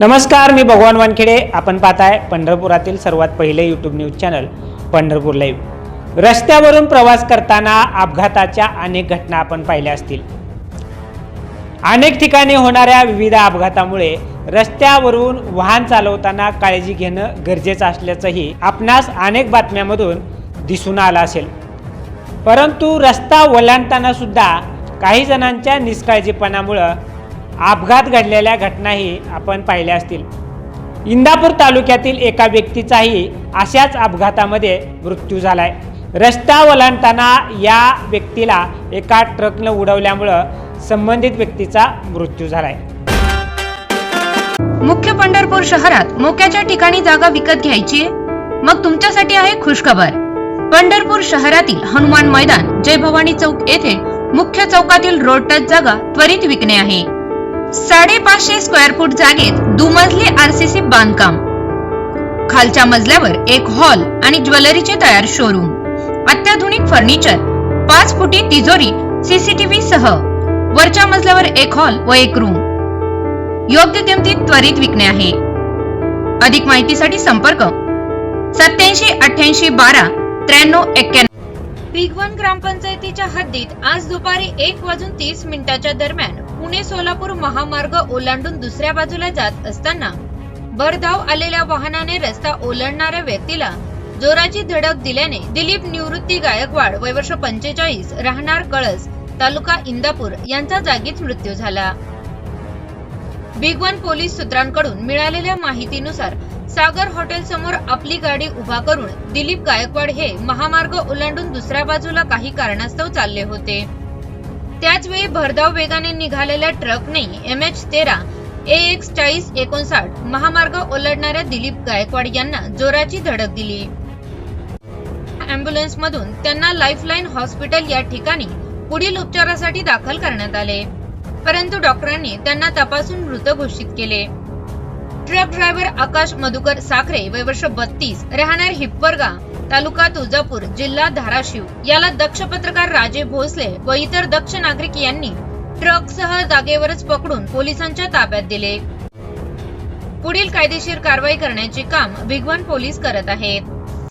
नमस्कार मी भगवान वानखेडे. आपण पाहताय पंढरपुरातील सर्वात पहिले YouTube news channel Pandharpur live रस्त्यावरून प्रवास करताना अपघाताच्या अनेक घटना आपण पाहिल्या असतील. अनेक ठिकाणी होणाऱ्या विविध अपघातामुळे रस्त्यावरून वाहन चालवताना काळजी घेणं गरजेचं असल्याचंही आपणास अनेक बातम्यामधून दिसून आलं असेल. परंतु रस्ता ओलांडताना सुद्धा काही जणांच्या निष्काळजीपणामुळं अपघात घडलेल्या घटनाही आपण पाहिल्या असतील. इंदापूर तालुक्यातील एका व्यक्तीचाही अशाच अपघातामध्ये मृत्यू झालाय. रस्ता ओलांडताना या व्यक्तीला एका ट्रकनं उडवल्यामुळं संबंधित व्यक्तीचा मृत्यू झालाय. मुख्य पंढरपूर शहरात मोक्याच्या ठिकाणी जागा विकत घ्यायची? मग तुमच्यासाठी आहे खुशखबर. पंढरपूर शहरातील हनुमान मैदान जय भवानी चौक येथे मुख्य चौकातील रोड टच जागा त्वरित विकणे आहे. साडेपाचशे स्क्वेअर फूट जागेत दुमजली आरसीसी बांधकाम. खालच्या मजल्यावर एक हॉल आणि ज्वेलरीचे तयार शोरूम अत्याधुनिक फर्निचर पाच फुटी तिजोरी सीसीटीव्ही सह. वरच्या मजल्यावर एक हॉल व एक रूम योग्य किमतीत त्वरित विकणे आहे. अधिक माहितीसाठी संपर्क सत्याऐंशी अठ्याऐंशी बारा त्र्याण्णव एक्क्याण्णव वन ग्रामपंचायतीच्या हद्दीत आज दुपारी एक वाजून तीस मिनिटाच्या दरम्यान पुणे सोलापूर महामार्ग ओलांडून दुसऱ्या बाजूला जात असताना भरधाव आलेल्या वाहनाने रस्ता ओलांडणाऱ्या व्यक्तीला जोराची धडक दिल्याने दिलीप निवृत्ती गायकवाड वय वर्ष पंचेचाळीस राहणार कळस तालुका इंदापूर यांचा जागीच मृत्यू झाला. बिग वन पोलीस सूत्रांकडून मिळालेल्या माहितीनुसार सागर हॉटेल समोर आपली गाडी उभा करून दिलीप गायकवाड हे महामार्ग ओलांडून दुसऱ्या बाजूला काही कारणास्तव चालले होते. त्याचवेळी भरधाव वेगाने निघालेल्या ट्रकने एम एच तेरा ए एक्स चाळीस एकोणसाठ महामार्ग ओलांडणाऱ्या दिलीप गायकवाड यांना जोराची धडक दिली. अँब्युलन्स मधून त्यांना लाईफलाईन हॉस्पिटल या ठिकाणी पुढील उपचारासाठी दाखल करण्यात आले. परंतु डॉक्टरांनी त्यांना तपासून मृत घोषित केले. ट्रक ड्रायव्हर आकाश मधुकर साखरे वय वर्ष बत्तीस राहणार हिप्परगा तालुका तुळजापूर जिल्हा धाराशिव. याला दक्ष पत्रकार राजे भोसले व इतर दक्ष नागरिक यांनी ट्रकसह जागेवरच पकडून पोलिसांच्या ताब्यात दिले. पुढील कायदेशीर कारवाई करण्याचे काम भिगवण पोलीस करत आहेत.